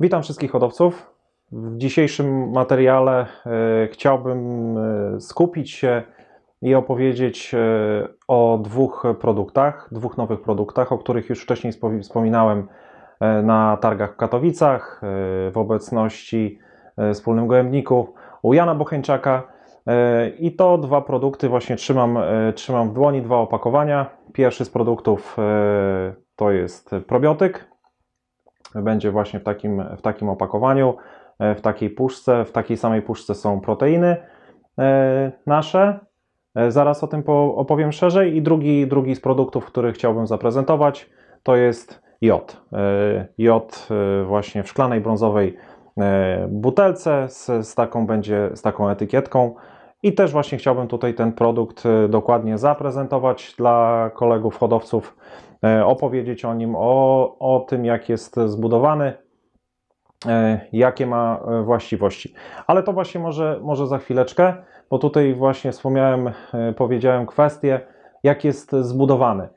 Witam wszystkich hodowców. W dzisiejszym materiale e, chciałbym e, skupić się i opowiedzieć e, o dwóch produktach, dwóch nowych produktach, o których już wcześniej spo- wspominałem na targach w Katowicach, w obecności wspólnym gołębniku u Jana Bocheńczaka. I to dwa produkty właśnie trzymam, trzymam w dłoni, dwa opakowania. Pierwszy z produktów to jest probiotyk, będzie właśnie w takim, w takim opakowaniu, e, w takiej puszce. W takiej samej puszce są proteiny e, nasze. E, Zaraz o tym po- opowiem szerzej. I drugi, drugi z produktów, który chciałbym zaprezentować, to jest jod. Jod właśnie w szklanej brązowej butelce z, z taką będzie z taką etykietką. I też właśnie chciałbym tutaj ten produkt e, dokładnie zaprezentować dla kolegów hodowców, e, opowiedzieć o nim, o, o tym, jak jest zbudowany, e, jakie ma właściwości. Ale to właśnie może, może za chwileczkę, bo tutaj właśnie wspomniałem, powiedziałem kwestię, jak jest zbudowany.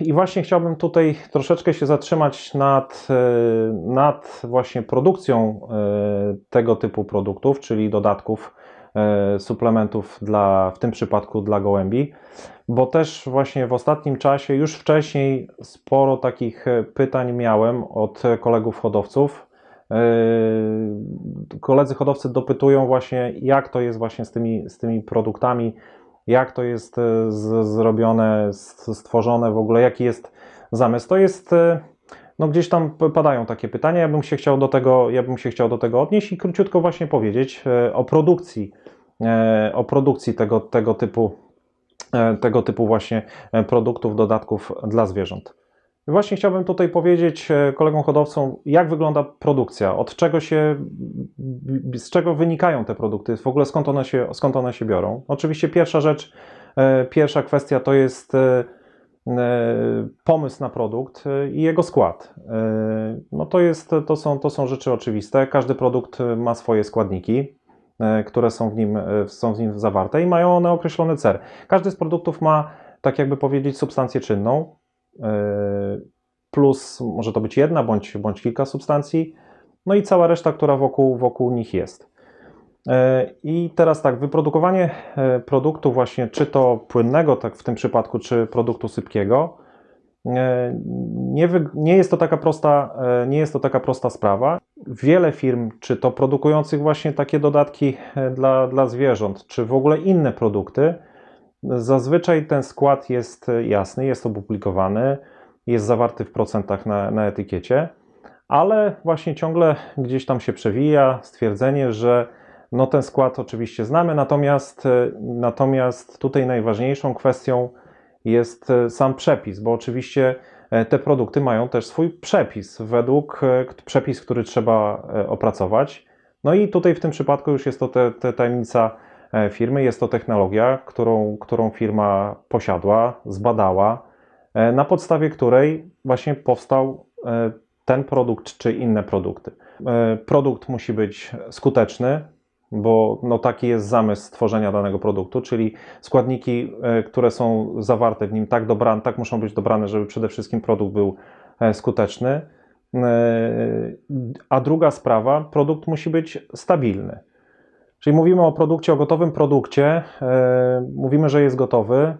I właśnie chciałbym tutaj troszeczkę się zatrzymać nad, nad właśnie produkcją tego typu produktów, czyli dodatków, suplementów dla, w tym przypadku dla gołębi, bo też właśnie w ostatnim czasie, już wcześniej sporo takich e, pytań miałem od e, kolegów hodowców. E, Koledzy hodowcy dopytują właśnie, jak to jest właśnie z tymi, z tymi produktami, jak to jest e, z, zrobione, stworzone w ogóle, jaki jest zamysł. To jest, e, no gdzieś tam padają takie pytania, ja bym się chciał do tego, ja bym się chciał do tego odnieść i króciutko właśnie powiedzieć e, o produkcji, e, o produkcji tego, tego typu, e, tego typu właśnie e, produktów, dodatków dla zwierząt. I Właśnie chciałbym tutaj powiedzieć e, kolegom hodowcom, jak wygląda produkcja, od czego się, z czego wynikają te produkty, w ogóle skąd one się, skąd one się biorą. Oczywiście pierwsza rzecz, e, pierwsza kwestia to jest e, e, pomysł na produkt e, i jego skład. E, No to, jest, to, są, to są rzeczy oczywiste. Każdy produkt ma swoje składniki, e, które są w nim, e, są w nim zawarte i mają one określony cel. Każdy z produktów ma, tak jakby powiedzieć, substancję czynną, e, plus może to być jedna bądź, bądź kilka substancji, no i cała reszta, która wokół, wokół nich jest. E, I teraz tak, wyprodukowanie e, produktu właśnie, czy to płynnego, tak w tym przypadku, czy produktu sypkiego, e, nie, wy, nie, jest to taka prosta, e, nie jest to taka prosta sprawa. Wiele firm, czy to produkujących właśnie takie dodatki e, dla, dla zwierząt, czy w ogóle inne produkty, zazwyczaj ten skład jest jasny, jest opublikowany, jest zawarty w procentach na, na etykiecie, ale właśnie ciągle gdzieś tam się przewija stwierdzenie, że no ten skład oczywiście znamy, natomiast, e, natomiast tutaj najważniejszą kwestią jest e, sam przepis, bo oczywiście e, te produkty mają też swój przepis, według e, przepis, który trzeba opracować. No i tutaj w tym przypadku już jest to te, te tajemnica firmy, jest to technologia, którą, którą firma posiadła, zbadała, na podstawie której właśnie powstał ten produkt czy inne produkty. Produkt musi być skuteczny, bo no taki jest zamysł stworzenia danego produktu, czyli składniki, e, które są zawarte w nim, tak, dobrane, tak muszą być dobrane, żeby przede wszystkim produkt był e, skuteczny. E, A druga sprawa, produkt musi być stabilny. Czyli mówimy o produkcie, o gotowym produkcie, mówimy, że jest gotowy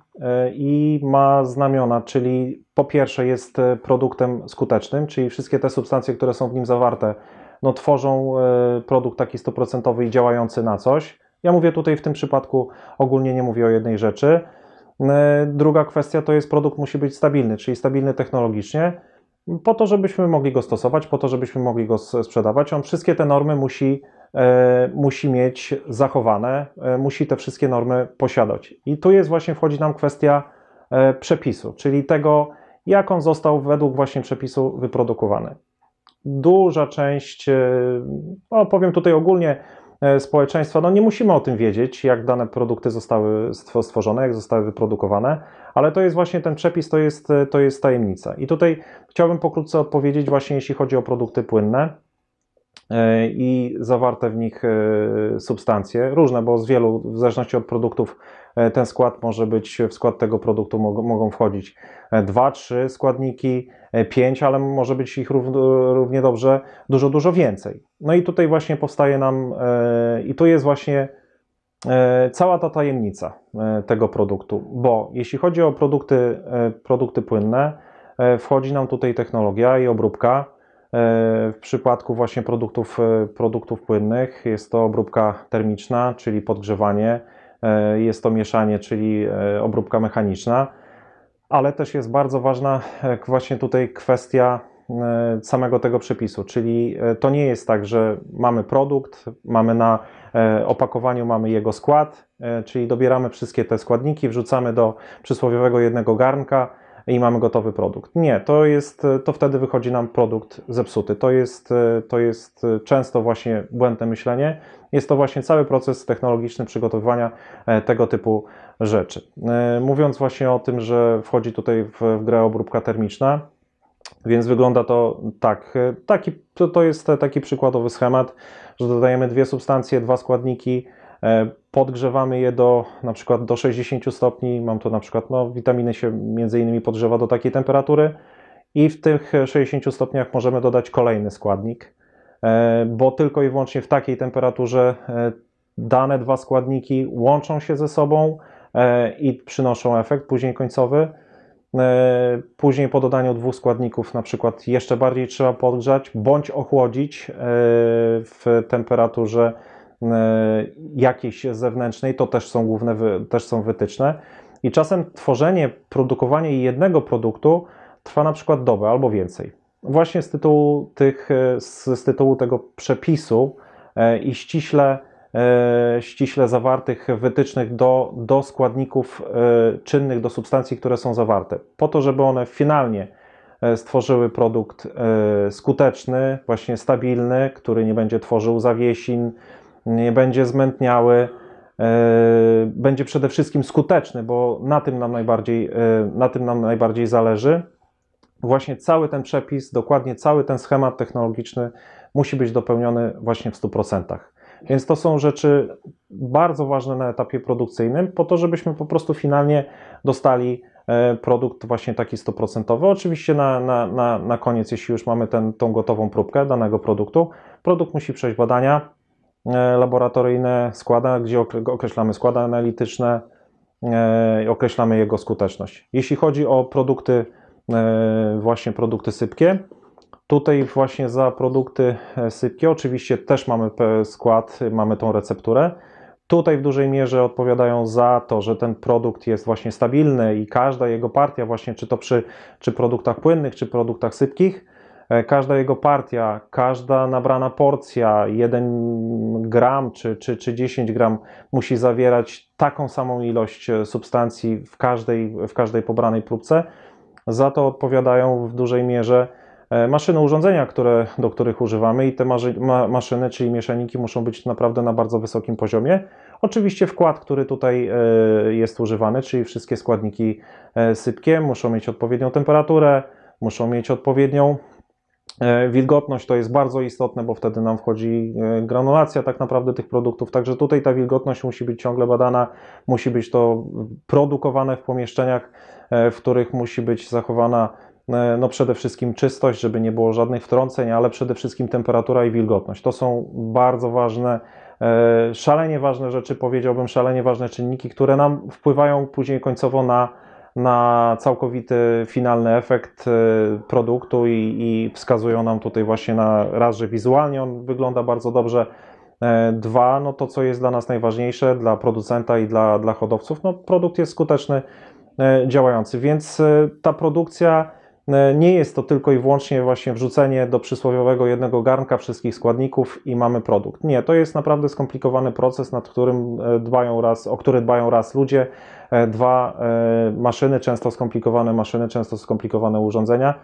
i ma znamiona, czyli po pierwsze jest produktem skutecznym, czyli wszystkie te substancje, które są w nim zawarte, no, tworzą e, produkt taki stuprocentowy i działający na coś. Ja mówię tutaj w tym przypadku ogólnie nie mówię o jednej rzeczy. E, Druga kwestia to jest produkt musi być stabilny, czyli stabilny technologicznie, po to, żebyśmy mogli go stosować, po to, żebyśmy mogli go sprzedawać. On wszystkie te normy musi, e, musi mieć zachowane, musi te wszystkie normy posiadać. I tu jest właśnie wchodzi nam kwestia przepisu, czyli tego, jak on został według właśnie przepisu wyprodukowany duża część, e, no powiem tutaj ogólnie, e, społeczeństwa, no nie musimy o tym wiedzieć, jak dane produkty zostały stwo- stworzone, jak zostały wyprodukowane, ale to jest właśnie ten przepis, to jest, e, to jest tajemnica. I tutaj chciałbym pokrótce odpowiedzieć właśnie, jeśli chodzi o produkty płynne. E, i zawarte w nich e, substancje, różne, bo z wielu, w zależności od produktów, e, ten skład może być, w skład tego produktu mogą, wchodzić dwa, trzy składniki, pięć, ale może być ich rów, równie dobrze dużo, dużo więcej. No i tutaj właśnie powstaje nam, i tu jest właśnie cała ta tajemnica tego produktu, bo jeśli chodzi o produkty, produkty płynne, wchodzi nam tutaj technologia i obróbka. E, W przypadku właśnie produktów, e, produktów płynnych jest to obróbka termiczna, czyli podgrzewanie, e, jest to mieszanie, czyli obróbka mechaniczna, ale też jest bardzo ważna właśnie tutaj kwestia samego tego przepisu, czyli to nie jest tak, że mamy produkt, mamy na opakowaniu mamy jego skład, czyli dobieramy wszystkie te składniki, wrzucamy do przysłowiowego jednego garnka i mamy gotowy produkt. Nie, to jest, to wtedy wychodzi nam produkt zepsuty. To jest, to jest często właśnie błędne myślenie. Jest to właśnie cały proces technologiczny przygotowywania e, tego typu rzeczy. E, Mówiąc właśnie o tym, że wchodzi tutaj w, w grę obróbka termiczna, więc wygląda to tak. E, Taki, to, to jest taki przykładowy schemat, że dodajemy dwie substancje, dwa składniki, podgrzewamy je do na przykład do 60 stopni. Mam tu na przykład, no, witaminy się między innymi podgrzewa do takiej temperatury i w tych 60 stopniach możemy dodać kolejny składnik, e, bo tylko i wyłącznie w takiej temperaturze e, dane dwa składniki łączą się ze sobą e, i przynoszą efekt później końcowy. E, Później po dodaniu dwóch składników, na przykład jeszcze bardziej trzeba podgrzać bądź ochłodzić e, w temperaturze e, jakiejś zewnętrznej. To też są główne, też są wytyczne. I czasem tworzenie, produkowanie jednego produktu trwa na przykład dobę albo więcej. Właśnie z tytułu, tych, e, z, tytułu tego przepisu e, i ściśle e, ściśle zawartych wytycznych do, do składników e, czynnych, do substancji, które są zawarte, po to, żeby one finalnie e, stworzyły produkt e, skuteczny, właśnie stabilny, który nie będzie tworzył zawiesin, nie będzie zmętniały, e, będzie przede wszystkim skuteczny, bo na tym nam najbardziej, e, na tym nam najbardziej zależy. Właśnie cały ten przepis, dokładnie cały ten schemat technologiczny musi być dopełniony właśnie w 100%. Więc to są rzeczy bardzo ważne na etapie produkcyjnym, po to, żebyśmy po prostu finalnie dostali e, produkt właśnie taki 100%. Oczywiście na, na, na, na koniec, jeśli już mamy ten, tą gotową próbkę danego produktu, produkt musi przejść badania laboratoryjne, składa, gdzie okre- określamy składy analityczne, e, określamy jego skuteczność. Jeśli chodzi o produkty, e, właśnie produkty sypkie, Tutaj właśnie za produkty e, sypkie oczywiście też mamy skład, mamy tą recepturę. Tutaj w dużej mierze odpowiadają za to, że ten produkt jest właśnie stabilny i każda jego partia, właśnie czy to przy czy produktach płynnych, czy produktach sypkich, e, każda jego partia, każda nabrana porcja, 1 gram czy, czy, czy 10 gram musi zawierać taką samą ilość e, substancji w każdej, w każdej pobranej próbce. Za to odpowiadają w dużej mierze e, maszyny, urządzenia, które, do których używamy i te ma, maszyny, czyli mieszaniki muszą być naprawdę na bardzo wysokim poziomie. Oczywiście wkład, który tutaj e, jest używany, czyli wszystkie składniki e, sypkie muszą mieć odpowiednią temperaturę, muszą mieć odpowiednią e, wilgotność, to jest bardzo istotne, bo wtedy nam wchodzi e, granulacja tak naprawdę tych produktów, także tutaj ta wilgotność musi być ciągle badana, musi być to produkowane w pomieszczeniach, e, w których musi być zachowana e, no przede wszystkim czystość, żeby nie było żadnych wtrąceń, ale przede wszystkim temperatura i wilgotność. To są bardzo ważne, e, szalenie ważne rzeczy, powiedziałbym, szalenie ważne czynniki, które nam wpływają później końcowo na, na całkowity finalny efekt e, produktu i, i wskazują nam tutaj właśnie na raz, że wizualnie on wygląda bardzo dobrze, E, Dwa, no to co jest dla nas najważniejsze, dla producenta i dla, dla hodowców, no produkt jest skuteczny, e, działający, więc e, ta produkcja nie jest to tylko i wyłącznie właśnie wrzucenie do przysłowiowego jednego garnka wszystkich składników i mamy produkt. Nie, to jest naprawdę skomplikowany proces, nad którym e, dbają raz, o który dbają raz ludzie, e, dwa e, maszyny, często skomplikowane maszyny, często skomplikowane urządzenia.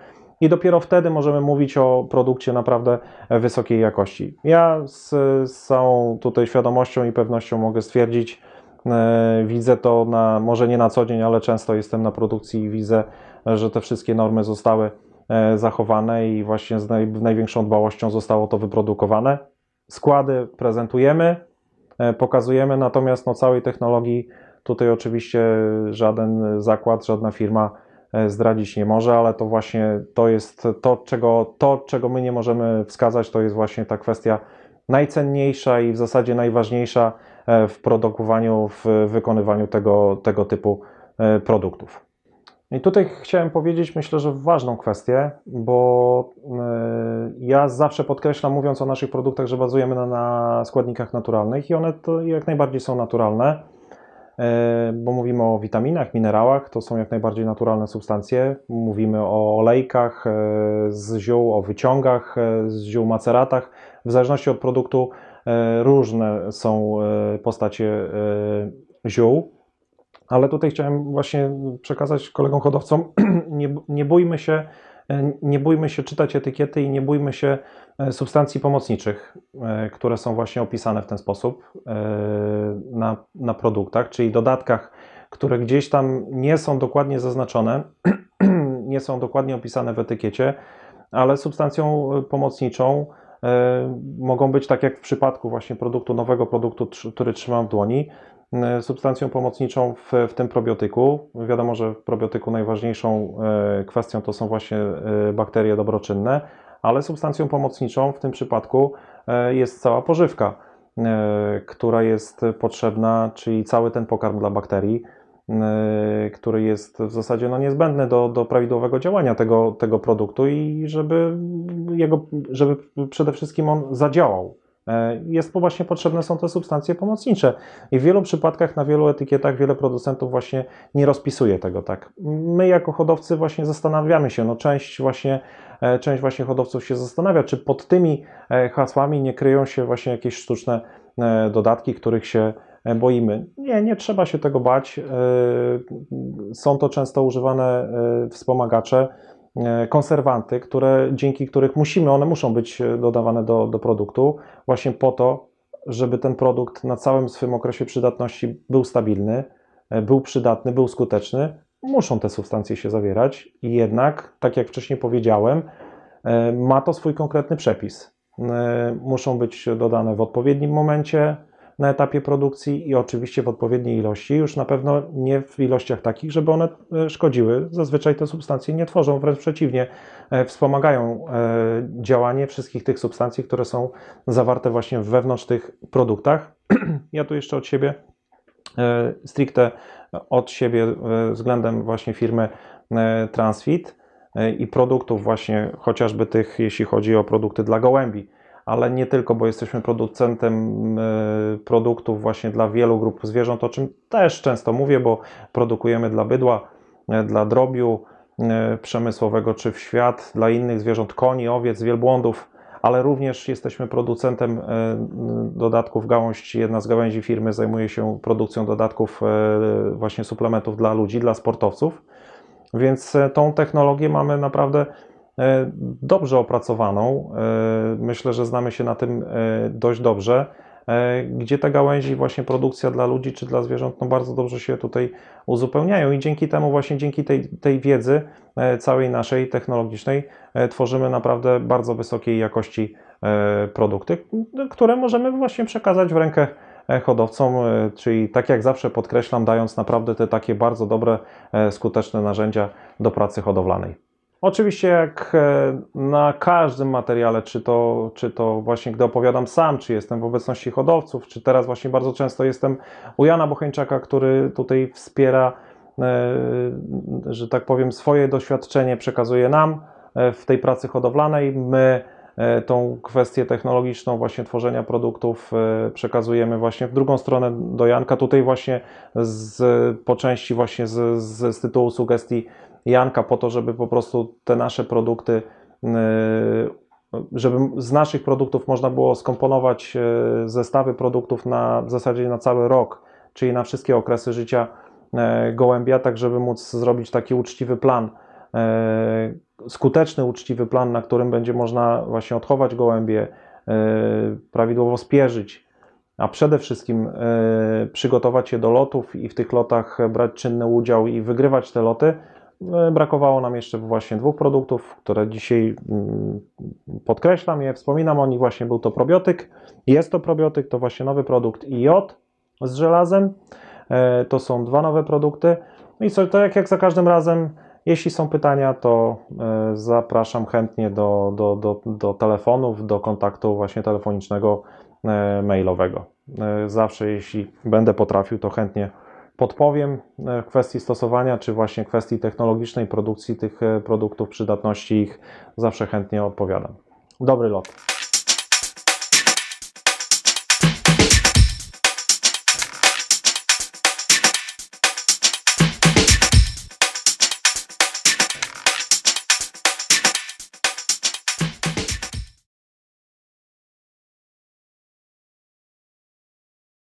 I dopiero wtedy możemy mówić o produkcie naprawdę wysokiej jakości. Ja z, z całą tutaj świadomością i pewnością mogę stwierdzić, e, widzę to na, może nie na co dzień, ale często jestem na produkcji i widzę, że te wszystkie normy zostały e, zachowane i właśnie z naj, największą dbałością zostało to wyprodukowane. Składy prezentujemy, e, pokazujemy, natomiast no, całej technologii tutaj oczywiście żaden zakład, żadna firma e, zdradzić nie może, ale to właśnie to jest to, czego, to, czego my nie możemy wskazać, to jest właśnie ta kwestia najcenniejsza i w zasadzie najważniejsza w produkowaniu, w wykonywaniu tego, tego typu produktów. I tutaj chciałem powiedzieć, myślę, że ważną kwestię, bo e, ja zawsze podkreślam, mówiąc o naszych produktach, że bazujemy na, na składnikach naturalnych i one to jak najbardziej są naturalne, bo mówimy o witaminach, minerałach, to są jak najbardziej naturalne substancje. Mówimy o olejkach z ziół, o wyciągach z ziół, maceratach w zależności od produktu e, różne są e, postacie e, ziół, ale tutaj chciałem właśnie przekazać kolegom hodowcom, nie, nie bójmy się, nie bójmy się czytać etykiety i nie bójmy się substancji pomocniczych, które są właśnie opisane w ten sposób na, na produktach, czyli dodatkach, które gdzieś tam nie są dokładnie zaznaczone, nie są dokładnie opisane w etykiecie, ale substancją pomocniczą E, mogą być, tak jak w przypadku właśnie produktu, nowego produktu, który trzymam w dłoni, e, substancją pomocniczą w, w tym probiotyku. Wiadomo, że w probiotyku najważniejszą e, kwestią to są właśnie bakterie dobroczynne, ale substancją pomocniczą w tym przypadku jest cała pożywka, która jest potrzebna, czyli cały ten pokarm dla bakterii który jest w zasadzie no, niezbędny do, do prawidłowego działania tego, tego produktu i żeby, jego, żeby przede wszystkim on zadziałał. E, jest właśnie potrzebne są te substancje pomocnicze. I w wielu przypadkach, na wielu etykietach, wiele producentów właśnie nie rozpisuje tego tak. My jako hodowcy właśnie zastanawiamy się, no część właśnie, e, część właśnie hodowców się zastanawia, czy pod tymi e, hasłami nie kryją się właśnie jakieś sztuczne dodatki, których się boimy. Nie, nie trzeba się tego bać. Są to często używane wspomagacze, konserwanty, które, dzięki których musimy, one muszą być dodawane do, do produktu, właśnie po to, żeby ten produkt na całym swym okresie przydatności był stabilny, był przydatny, był skuteczny. Muszą te substancje się zawierać, i jednak, tak jak wcześniej powiedziałem, ma to swój konkretny przepis. Muszą być dodane w odpowiednim momencie, na etapie produkcji i oczywiście w odpowiedniej ilości, już na pewno nie w ilościach takich, żeby one e, szkodziły. Zazwyczaj te substancje nie tworzą, wręcz przeciwnie, e, wspomagają e, działanie wszystkich tych substancji, które są zawarte właśnie wewnątrz tych produktach. Ja tu jeszcze od siebie, stricte od siebie względem właśnie firmy Transfit i produktów właśnie chociażby tych, jeśli chodzi o produkty dla gołębi ale nie tylko, bo jesteśmy producentem e, produktów właśnie dla wielu grup zwierząt, o czym też często mówię, bo produkujemy dla bydła, e, dla drobiu e, przemysłowego czy w świat, dla innych zwierząt, koni, owiec, wielbłądów, ale również jesteśmy producentem dodatków gałąź. Jedna z gałęzi firmy zajmuje się produkcją dodatków właśnie suplementów dla ludzi, dla sportowców. Więc tą technologię mamy naprawdę dobrze opracowaną. E, myślę, że znamy się na tym e, dość dobrze. Gdzie te gałęzi, właśnie produkcja dla ludzi czy dla zwierząt, no bardzo dobrze się tutaj uzupełniają, i dzięki temu, właśnie dzięki tej, tej wiedzy, całej naszej technologicznej, tworzymy naprawdę bardzo wysokiej jakości produkty, które możemy właśnie przekazać w rękę hodowcom, czyli tak jak zawsze podkreślam, dając naprawdę te takie bardzo dobre, skuteczne narzędzia do pracy hodowlanej. Oczywiście, jak e, na każdym materiale, czy to, czy to właśnie gdy opowiadam sam, czy jestem w obecności hodowców, czy teraz właśnie bardzo często jestem u Jana Bocheńczaka, który tutaj wspiera, e, że tak powiem, swoje doświadczenie przekazuje nam e, w tej pracy hodowlanej. My tą kwestię technologiczną właśnie tworzenia produktów przekazujemy właśnie w drugą stronę do Janka. Tutaj właśnie z, po części właśnie z, z, z tytułu sugestii Janka po to, żeby po prostu te nasze produkty, y, żeby z naszych produktów można było skomponować zestawy produktów na w zasadzie na cały rok, czyli na wszystkie okresy życia gołębia, tak żeby móc zrobić taki uczciwy plan, skuteczny uczciwy plan, na którym będzie można właśnie odchować gołębie, prawidłowo spierzyć, a przede wszystkim przygotować się do lotów i w tych lotach brać czynny udział i wygrywać te loty, e, brakowało nam jeszcze właśnie dwóch produktów, które dzisiaj mm, podkreślam je, wspominam o nich. Właśnie był to probiotyk. Jest to probiotyk, to właśnie nowy produkt IJ z żelazem. E, To są dwa nowe produkty. No i co, to jak, jak za każdym razem, jeśli są pytania, to e, zapraszam chętnie do, do, do, do telefonów, do kontaktu właśnie telefonicznego, e, mailowego. E, Zawsze, jeśli będę potrafił, to chętnie podpowiem w kwestii stosowania, czy właśnie kwestii technologicznej produkcji tych produktów, przydatności ich, zawsze chętnie odpowiadam. Dobry lot.